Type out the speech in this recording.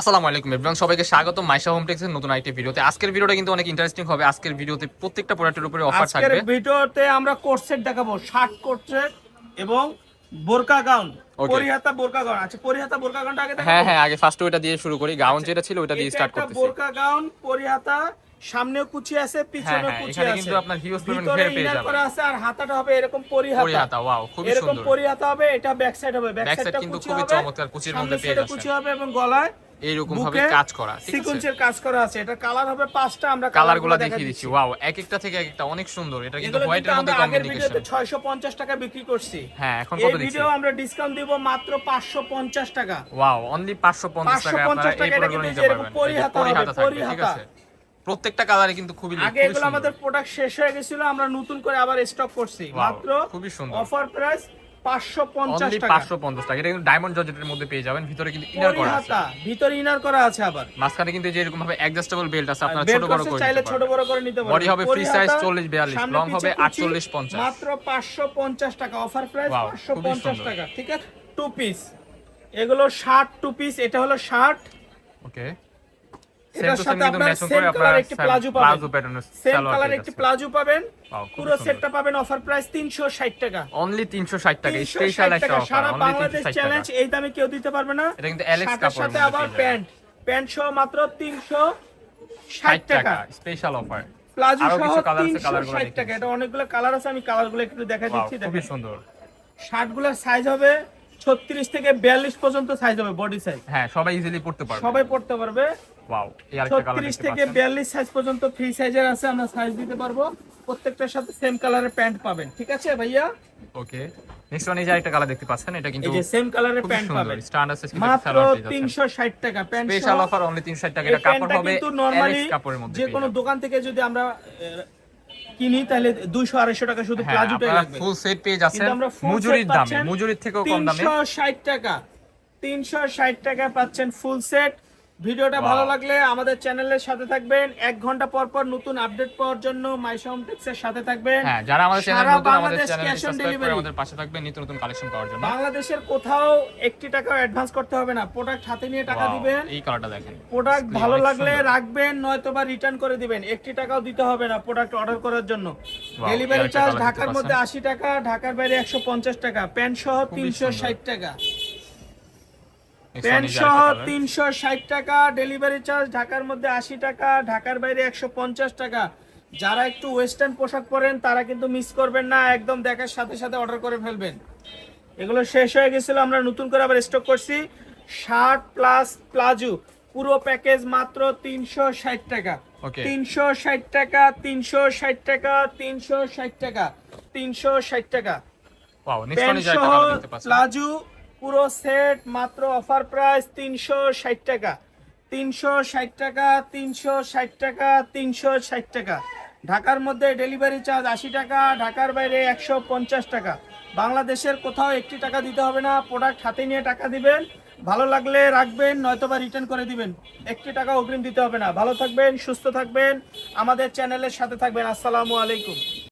আসসালামু আলাইকুম এভরিওয়ান সবাইকে স্বাগত মাইশা হোম টেক্সের নতুন আইটি ভিডিওতে। আজকের ভিডিওটা কিন্তু অনেক ইন্টারেস্টিং হবে। আজকের ভিডিওতে প্রত্যেকটা প্রোডাক্টের উপরে অফার থাকবে। আজকের ভিডিওতে আমরা কোর্সেট দেখাবো। শার্ট কোর্সেট এবং বোরকা গাউন পরিহাতা বোরকা গাউন আচ্ছা পরিহাতা বোরকা গাউনটা আগে হ্যাঁ হ্যাঁ আগে ফার্স্ট ওটা দিয়ে শুরু করি। গাউন যেটা ছিল ওইটা দিয়ে স্টার্ট করতেছি। বোরকা গাউন পরিহাতা সামনেও কুচি আছে পিছনেও হ্যাঁ, কুচি আছে। কিন্তু আপনার পরিমাণ ঘের পেয়ে যাবেন। করা আছে আর হাতাটা হবে এরকম পরিহাতা। পরিহাতা ওয়াও এরকম সুন্দর। পরিহাতা হবে এটা ব্যাক সাইড হবে। ব্যাক সাইডটা কিন্তু খুবই চমৎকার, কুচির মধ্যে পেয়ে যাচ্ছেন। কুচি হবে এবং গলায় এইরকম ভাবে কাজ করা সিকোয়েন্সের কাজ করা আছে। এটা কালার হবে পাঁচটা আমরা কালারগুলা দেখা দেখিয়ে দিচ্ছি। ওয়াও এক একটা থেকে এক একটা অনেক সুন্দর। এটা কিন্তু হোয়াইটের মধ্যে কম্বিনেশন 650 টাকা বিক্রি করছি। হ্যাঁ এখন কত দিচ্ছি? ভিডিও আমরা ডিসকাউন্ট দিব মাত্র 550 টাকা। ওয়াও অনলি 550 টাকা 550 আপনারা এই কিন্তু নিতে পারবেন। ঠিক আছে? প্রত্যেকটা কালারে কিন্তু খুবই আগে এগুলো আমাদের প্রোডাক্ট শেষ হয়ে গেছিল আমরা নতুন করে আবার স্টক করছি। মাত্র খুবই সুন্দর। অফার প্রাইস 550 অনলি টাকা। 550 টাকা। এটা কিন্তু ডায়মন্ড জর্জেটের মধ্যে পেয়ে যাবেন। ভিতরে কিন্তু ইনার করা আছে। ভিতরে ইনার করা আছে আবার। মাঝখানে কিন্তু যে এরকম ভাবে অ্যাডজাস্টেবল বেল্ট আছে আপনারা ছোট বড় করে চাইলে ছোট বড় করে নিতে পারবেন। বডি হবে ফ্রি সাইজ 40 42 লং হবে 48 50 মাত্র 550 টাকা। অফার প্রাইস Wow, খুবই 550 টাকা ঠিক আছে? টু পিস এগুলো টু পিস এটা হলো শার্ট ওকে এটার সাথে আপনার সেম কালার একটি প্লাজো পাবেন। সেম কালার একটি প্লাজো পাবেন। পুরো সেটটা পাবেন অফার প্রাইস 360 টাকা। অনলি 360 টাকা স্পেশাল একটা অফার সারা বাংলাদেশ চ্যালেঞ্জ এই দামে কেউ দিতে পারবে না। এটা কিন্তু শার্টের কাপড়ের সাথে আবার প্যান্ট। প্যান্ট সহ মাত্র 360 টাকা স্পেশাল অফার প্লাজো সহ কিছু কালার আছে 360 টাকা। এটা অনেকগুলো কালার আছে আমি কালারগুলো একটু দেখা দিচ্ছি দেখেন। সুন্দর। শার্টগুলোর সাইজ হবে 36 থেকে 42 পর্যন্ত সাইজ হবে বডি সাইজ হ্যাঁ সবাই ইজিলি পড়তে পারবে। সবাই পড়তে পারবে। ওয়াও এই আরেকটা কালার 36 দেখতে থেকে 42 সাইজ পর্যন্ত ফ্রি সাইজের আছে আমরা সাইজ দিতে পারব। প্রত্যেকটার সাথে সেম কালারের প্যান্ট পাবেন ঠিক আছে ভাইয়া? ওকে নেক্সট ওয়ান এই যে আরেকটা কালার দেখতে পাচ্ছেন এটা কিন্তু এই যে সেম কালারের প্যান্ট পাবেন। স্ট্যান্ডার্ড সাইজ কিন্তু মাত্র সালোয়ার পেয়ে যাচ্ছেন 360 টাকা প্যান্ট স্পেশাল অফার অনলি 360 টাকা এটা কাপড় প্যান্টটা হবে কিন্তু নরমালি কাপড়ের মধ্যে যে কোনো দোকান থেকে যদি আমরা কিনি তাহলে 200 250 টাকা শুধু হ্যাঁ প্লাজোটাই আপনারা লাগবে। ফুল সেট পেয়ে যাচ্ছেন। মজুরির set দামে পাচ্ছেন মজুরির থেকেও কম দামে। 360 টাকা। 360 টাকা পাচ্ছেন ফুল সেট ভিডিওটা ভালো লাগলে আমাদের চ্যানেলের সাথে থাকবেন। এক ঘণ্টা পর পর নতুন আপডেট পাওয়ার জন্য মাইশা হোম টেক্সের সাথে থাকবেন। হ্যাঁ যারা আমাদের চ্যানেল নতুন আমাদের on সাবস্ক্রাইব করে আমাদের পাশে থাকবেন নিত্য নতুন কালেকশন পাওয়ার জন্য। বাংলাদেশের কোথাও একটি টাকাও অ্যাডভান্স করতে হবে না। প্রোডাক্ট হাতে নিয়ে টাকা দিবেন। এই কালারটা দেখেন। প্রোডাক্ট ভালো লাগলে রাখবেন নয়তো বা রিটার্ন করে দিবেন। একটি টাকাও দিতে হবে না প্রোডাক্ট অর্ডার করার জন্য। ডেলিভারি চার্জ ঢাকার মধ্যে পাচ্ছেন। আশি টাকা ঢাকার বাইরে একশো পঞ্চাশ টাকা। প্যান্ট সহ খুবই তিনশো সুন্দর। ষাট টাকা। Next one প্যান্ট সহ তিনশো ষাট টাকা ডেলিভারি চার্জ ঢাকার মধ্যে আশি টাকা ঢাকার বাইরে একশো পঞ্চাশ টাকা। যারা একটু ওয়েস্টার্ন পোশাক পরেন তারা কিন্তু মিস করবেন না একদম দেখার সাথে সাথে অর্ডার করে ফেলবেন। এগুলো শেষ হয়ে গেছিল আমরা নতুন করে আবার স্টক করছি। শার্ট প্লাস প্লাজো পুরো প্যাকেজ মাত্র তিনশো ষাট টাকা। তিনশো ষাট টাকা তিনশো ষাট টাকা তিনশো ষাট টাকা তিনশো ষাট টাকা। প্যান্ট সহ প্লাজো পুরো সেট মাত্র অফার প্রাইস তিনশো ষাট টাকা। তিনশো ষাট টাকা, তিনশো ষাট টাকা, তিনশো ষাট টাকা। ঢাকার মধ্যে ডেলিভারি চার্জ আশি টাকা, ঢাকার বাইরে একশো পঞ্চাশ টাকা। বাংলাদেশের কোথাও একটি টাকা দিতে হবে না প্রোডাক্ট হাতে নিয়ে টাকা দিবেন, ভালো লাগলে রাখবেন, নয়তোবা রিটার্ন করে দিবেন। একটি টাকা অগ্রিম দিতে হবে না। ভালো থাকবেন, সুস্থ থাকবেন, আমাদের চ্যানেলের সাথে থাকবেন। আসসালামু আলাইকুম।